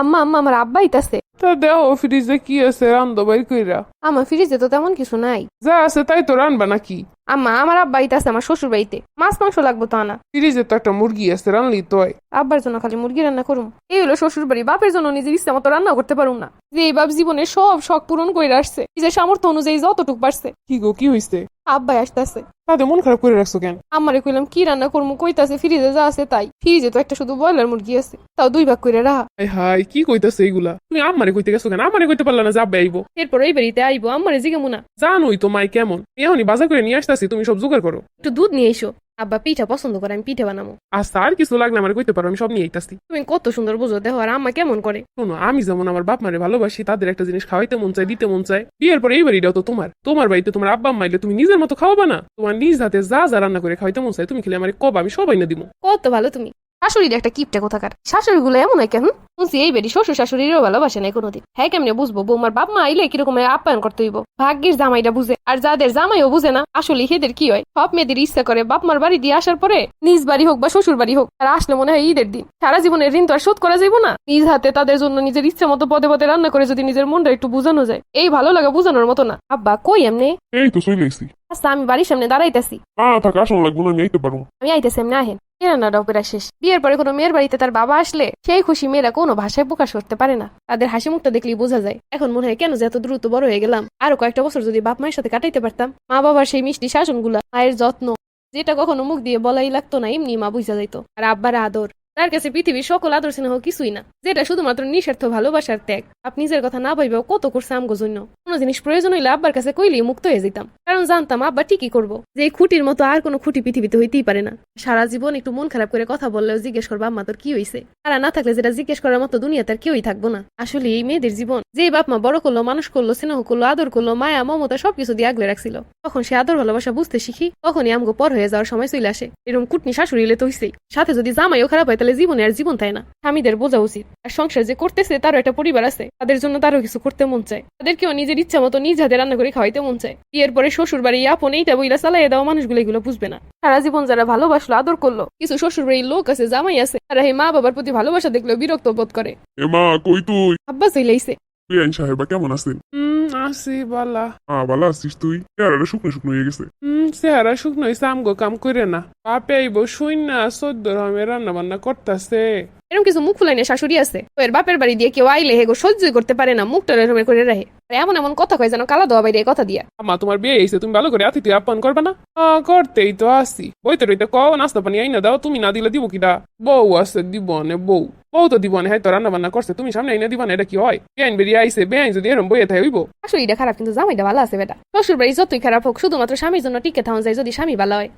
আম্মা আম্মা আমার আব্বা আইতাছে। তা দেও ফ্রিজে কি আছে? রান্ধো বাই কইরা। আমার ফ্রিজে তো তেমন কিছু নাই। যা আছে তাই তো রানবা নাকি? আম্মা আমার আব্বা আইতাছে আমার শ্বশুর বাড়িতে। মাছ মাংস লাগবো তো আনা। ফ্রিজে তো একটা মুরগি আছে রানলি তো আব্বার জন্য খালি মুরগি রান্না করুম। এই হলো শ্বশুর বাড়ি। বাপের জন্য নিজের ইচ্ছা মতো রান্না করতে পারুম না। যে এই বাপ জীবনে সব শখ পূরণ করে আসছে নিজের সামর্থ্য অনুযায়ী যতটুক পারছে কি গো কি হইছে? আব্বাই আসতেছে। তাদের মন খারাপ করে রাখছো কেন? আমারে কইলাম কি রান্না করব কইতাছে ফ্রিজে যা আছে তাই। ফ্রিজে তো একটা শুধু ব্রয়লার মুরগি আছে। তাও দুই ভাগ করে রাহা হাই হাই কি কইতাছে এগুলা তুমি আমারে কইতে গেছো কেন? আমারে কইতে পারলা না যাবে আইবো। এরপর এই বাড়িতে আইবো আমারে জিগে মুনা জানোই তো মাই কেমন। এখনই বাজার করে নিয়ে আসতাছি তুমি সব জোগাড় করো। একটু দুধ নিয়ে এসো। আব্বা পিঠা পছন্দ করে আমি পিঠা বানাবো। আচ্ছা আর কিছু লাগলে আমার কইতে পারো আমি সব নিয়ে আইতাছি। তুমি কত সুন্দর বুঝো দেখো আর আম্মা কেমন করে? শোনো আমি যেমন আমার বাপ মারে ভালোবাসি তাদের একটা জিনিস খাওয়াইতে মন চাই দিতে মন চায়। বিয়ের পরে এই বাড়িটাও তো তোমার। তোমার বাড়িতে তোমার আব্বা আম্মা এলে তুমি নিজের মতো খাওয়াবা না। তোমার নিজ হাতে যা যা রান্না করে খাওয়াইতে মন চায় তুমি খেলে আমার কব আমি সবাই না দিব কত ভালো তুমি। শাশুড়ির একটা কিপটা কোথাকার। শাশুড়ি গুলো এমন হয় কেন শুনছি এই বেরি শ্বশুর শাশুড়িরও ভালোবাসে না কোনোদিন। হ্যাঁ কেমনে বুঝব? বৌমার বাপ মা আইলে কীরকম আপ্যায়ন করতে হইব। ভাগ্যের জামাইটা বুঝে, আর যাদের জামাইও বুঝে না, আসলে হেদের কি হয়? সব মেয়েদের ইচ্ছা করে বাপ মার বাড়ি দিয়ে আসার পরে নিজ বাড়ি হোক বা শ্বশুর বাড়ি হোক আর আসলে মনে হয় ঈদের দিন। সারা জীবনের ঋণ তো আর শোধ করা যাইব না। নিজ হাতে তাদের জন্য নিজের ইচ্ছা মতো পদে পদে রান্না করে যদি নিজের মনটা একটু বুঝানো যায়, এই ভালো লাগা বুঝানোর মতো না। আব্বা, কই এমনি? এই তো চলে আচ্ছা আমি বাড়ির সামনে দাঁড়াইতেছি। না থাকা আসন লাগবো না আমি আইতে পারব। আমি আইতেছি এমনি আহেন। শেষ। বিয়ের পরে কোনো মেয়ের বাড়িতে তার বাবা আসলে সেই খুশি মেয়েরা কোনো ভাষায় প্রকাশ করতে পারে না। তাদের হাসি মুখটা দেখলেই বোঝা যায়। এখন মনে হয় কেন যে এত দ্রুত বড় হয়ে গেলাম। আরও কয়েকটা বছর যদি বাপ মায়ের সাথে কাটাইতে পারতাম মা বাবার সেই মিষ্টি শাসনগুলা মায়ের যত্ন যেটা কখনো মুখ দিয়ে বলাই লাগতো না এমনি মা বুঝা যাইতো। আর আব্বার আদর তার কাছে পৃথিবীর সকল আদর স্নেহ কিছুই না। যেটা শুধুমাত্র নিঃস্বার্থ ভালোবাসার ত্যাগ। আপনি নিজের কথা না ভাইবেও কত করছে আমগো জন্য। কোনো জিনিস প্রয়োজন হইলে আব্বার কাছে কইলেই মুক্ত হয়ে যেতাম কারণ জানতাম আব্বা ঠিকই করব। যে খুঁটির মতো আর কোনো খুঁটি পৃথিবীতে হইতেই পারে না। সারা জীবন একটু মন খারাপ করে কথা বললেও জিজ্ঞেস করব, আম্মা, তোর কি হইছে? তারা না থাকলে যেটা জিজ্ঞেস করার মতো দুনিয়াতে আর কেউই থাকব না। আসলে এই মেয়েদের জীবন, যে বাপ মা বড় করল, মানুষ করল, স্নেহ করল, আদর করল, মায়া, মমতা সবকিছু দিয়ে আগলে রাখছিল। তখন সে আদর, ভালোবাসা বুঝতে শিখি, তখনই আমগো পর হয়ে যাওয়ার সময় চলে আসে। এরকম কুটনি শাশুড়ি এলে তো হইছেই। সাথে যদি জামাইও খারাপ হয়, তাহলে জীবনে আর জীবন তাই না। স্বামীদের বোঝা উচিত। আর সংসার যে করতেছে, তারও একটা পরিবার আছে। তাদের জন্য তারও কিছু করতে মন চায়। তাদেরকেও নিজের ইচ্ছা মতো নিজ হাতে রান্না করে খাওয়াইতে মন চায়। বিয়ের পরে শ্বশুর বাড়ি আপন এইটা বইলা চালাইয়া দেওয়া মানুষগুলো এগুলো বুঝবে না। সারা জীবন যারা ভালোবাসলো আদর করল। কিছু শ্বশুর বাড়ির লোক আছে জামাই আছে তারা এই মা বাবার প্রতি ভালোবাসা দেখলেও বিরক্ত বোধ করে। এ মা কই তুই? আব্বা চইলাইছে। বিআইন সাহেবা কেমন আছেন? হুম আসি বালা। আ ভালো আছিস তুই? চেহারাটা শুকনো শুকনো হয়ে গেছে। হুম চেহারা শুকনো হয়েছে আমগো কাম করে না। বাপে আইবো শুন না সদ্য রকমের রান্না বান্না করতেছে। এরকম কিছু মুখ ফুলাইনে শাশুড়ি আছে। তো এর বাপের বাড়ি দিয়ে কেউ আইলে হেগো সহ্যই করতে পারে না মুখটা এরকম করে রাখে। আর এমন এমন কথা কয় যেন কালা দেওয়া বাইরে কথা দিয়া। আমা তোমার বিয়ে হয়েছে তুমি ভালো করে আতিথি আপ্যায়ন করবে না? করতেই তো আসি বইতে রইতে কও নাস্তা পানি আইনা দাও তুমি না দিলে দিব কিটা বউ আছে দিব নে বউ। বউ তো দিব নে হয়তো রান্না বান্না করছে তুমি সামনে আইনা দিবা না এটা কি হয়? বেআইন বেরিয়ে আইসে বেআইন যদি এরম বইয়ে থাকে হইব। শাশুড়িটা খারাপ কিন্তু জামাইটা ভালো আছে বেটা। শ্বশুর বাড়ি যতই খারাপ হোক শুধুমাত্র স্বামীর জন্য টিকে থাকুন যায় যদি স্বামী ভালো হয়।